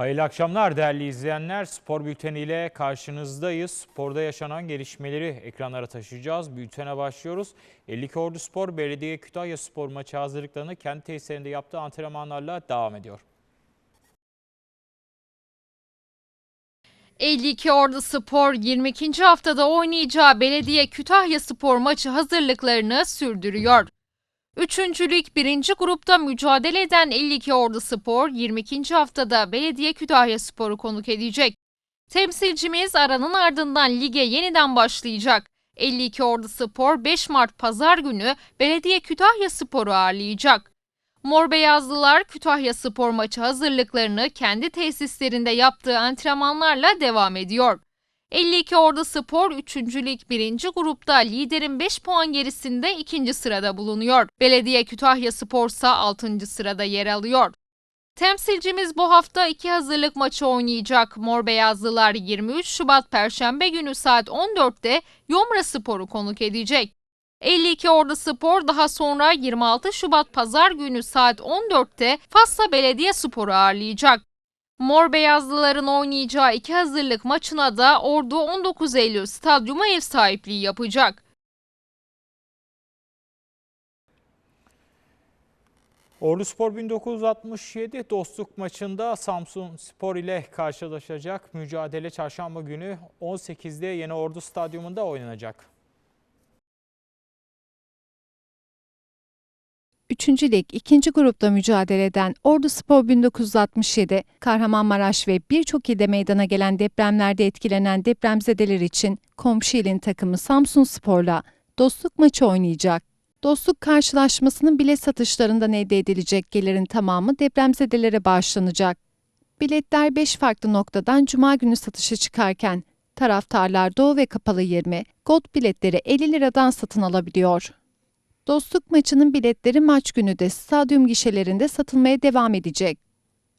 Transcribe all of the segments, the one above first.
Hayırlı akşamlar değerli izleyenler. Spor bülteniyle karşınızdayız. Sporda yaşanan gelişmeleri ekranlara taşıyacağız. Bültene başlıyoruz. 52 Ordu Spor Belediye Kütahya Spor maçı hazırlıklarını kendi tesislerinde yaptığı antrenmanlarla devam ediyor. 52 Ordu Spor 22. haftada oynayacağı Belediye Kütahya Spor maçı hazırlıklarını sürdürüyor. Üçüncülük birinci grupta mücadele eden 52 Ordu Spor 22. haftada Belediye Kütahya Spor'u konuk edecek. Temsilcimiz aranın ardından lige yeniden başlayacak. 52 Ordu Spor 5 Mart Pazar günü Belediye Kütahya Spor'u ağırlayacak. Mor Beyazlılar Kütahya Spor maçı hazırlıklarını kendi tesislerinde yaptığı antrenmanlarla devam ediyor. 52 Ordu Spor 3. Lig 1. grupta liderin 5 puan gerisinde 2. sırada bulunuyor. Belediye Kütahya Spor ise 6. sırada yer alıyor. Temsilcimiz bu hafta iki hazırlık maçı oynayacak. Mor Beyazlılar 23 Şubat Perşembe günü saat 14'te Yomra Spor'u konuk edecek. 52 Ordu Spor daha sonra 26 Şubat Pazar günü saat 14'te Fassa Belediye Spor'u ağırlayacak. Mor Beyazlıların oynayacağı iki hazırlık maçına da Ordu 19 Eylül stadyuma ev sahipliği yapacak. Ordu Spor 1967 dostluk maçında Samsun Spor ile karşılaşacak. Mücadele çarşamba günü 18'de Yeni Ordu Stadyumunda oynanacak. Üçüncü Lig ikinci grupta mücadele eden Ordu Spor 1967, Kahramanmaraş ve birçok ilde meydana gelen depremlerde etkilenen depremzedeler için komşu ilin takımı Samsun Spor'la dostluk maçı oynayacak. Dostluk karşılaşmasının bilet satışlarından elde edilecek gelirin tamamı depremzedelere bağışlanacak. Biletler 5 farklı noktadan Cuma günü satışa çıkarken taraftarlar Doğu ve Kapalı 20, Gold biletleri 50 liradan satın alabiliyor. Dostluk maçının biletleri maç günü de stadyum gişelerinde satılmaya devam edecek.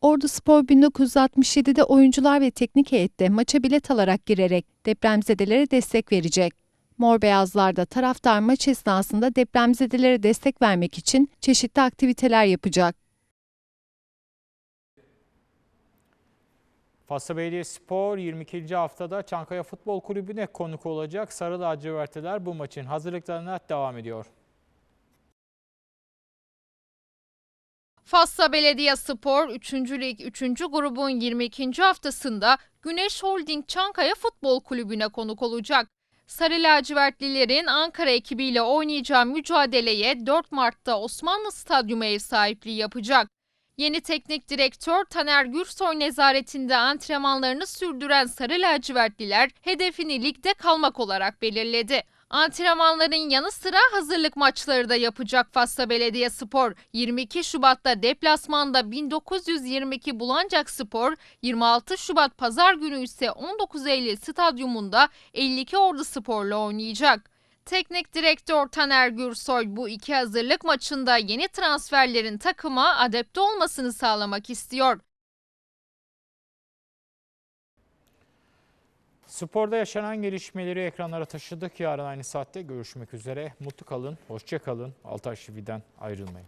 Ordu Spor 1967'de oyuncular ve teknik heyette maça bilet alarak girerek depremzedelere destek verecek. Mor Beyazlar da taraftar maç esnasında depremzedelere destek vermek için çeşitli aktiviteler yapacak. Fassa Belediye Spor 22. haftada Çankaya Futbol Kulübü'ne konuk olacak. Sarı lacivertliler bu maçın hazırlıklarına devam ediyor. Fassa Belediye Spor 3. Lig 3. grubun 22. haftasında Güneş Holding Çankaya Futbol Kulübü'ne konuk olacak. Sarı lacivertlilerin Ankara ekibiyle oynayacağı mücadeleye 4 Mart'ta Osmanlı Stadyumu ev sahipliği yapacak. Yeni teknik direktör Taner Gürsoy nezaretinde antrenmanlarını sürdüren Sarı lacivertliler hedefini ligde kalmak olarak belirledi. Antrenmanların yanı sıra hazırlık maçları da yapacak Fassa Belediye Spor. 22 Şubat'ta deplasmanda 1922 Bulancak Spor, 26 Şubat Pazar günü ise 19 Eylül Stadyumunda 52 Ordu Spor'la oynayacak. Teknik direktör Taner Gürsoy bu iki hazırlık maçında yeni transferlerin takıma adapte olmasını sağlamak istiyor. Sporda yaşanan gelişmeleri ekranlara taşıdık. Yarın aynı saatte görüşmek üzere. Mutlu kalın, hoşça kalın. Altay TV'den ayrılmayın.